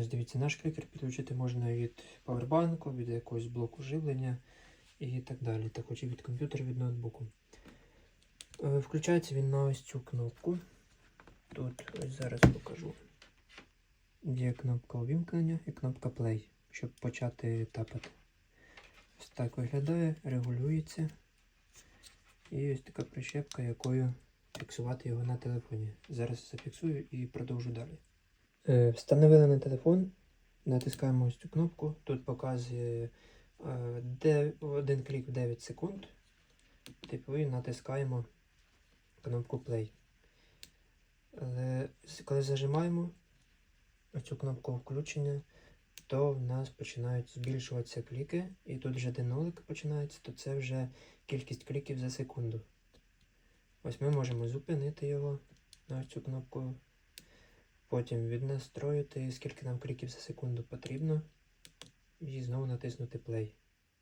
Ось дивіться, наш клікер підключити можна від павербанку, від якогось блоку живлення і так далі. Також і від комп'ютера, від ноутбуку. Е, Включається він на ось цю кнопку. Тут ось зараз покажу. Є кнопка увімкнення і кнопка Play, щоб почати тапати. Ось так виглядає, регулюється. І ось така прищепка, якою фіксувати його на телефоні. Зараз зафіксую і продовжу далі. Е, Встановили на телефон, натискаємо ось цю кнопку. Тут показує е, один клік в 9 секунд. Типу і натискаємо кнопку Play. Але коли зажимаємо цю кнопку включення, то в нас починають збільшуватися кліки, і тут вже де нолик починається, то це вже кількість кліків за секунду. Ось ми можемо зупинити його на цю кнопку. Потім віднастроїти, скільки нам кліків за секунду потрібно. І знову натиснути play.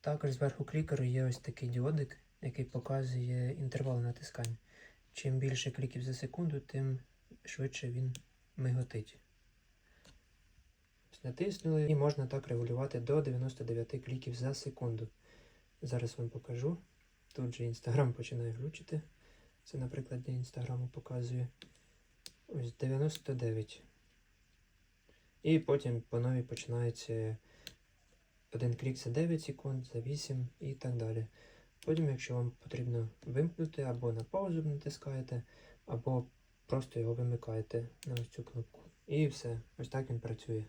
Також зверху клікеру є ось такий діодик, який показує інтервал натискання. Чим більше кліків за секунду, тим швидше він миготить. Натиснули і можна так регулювати до 99 кліків за секунду. Зараз вам покажу. Тут же Instagram починає глючити. Це, наприклад, для Інстаграму показує. Ось 99. І потім по новій починається один клік за 9 секунд, за 8 і так далі. Потім, якщо вам потрібно вимкнути, або на паузу натискаєте, або просто його вимикаєте на ось цю кнопку. І все. Ось так він працює.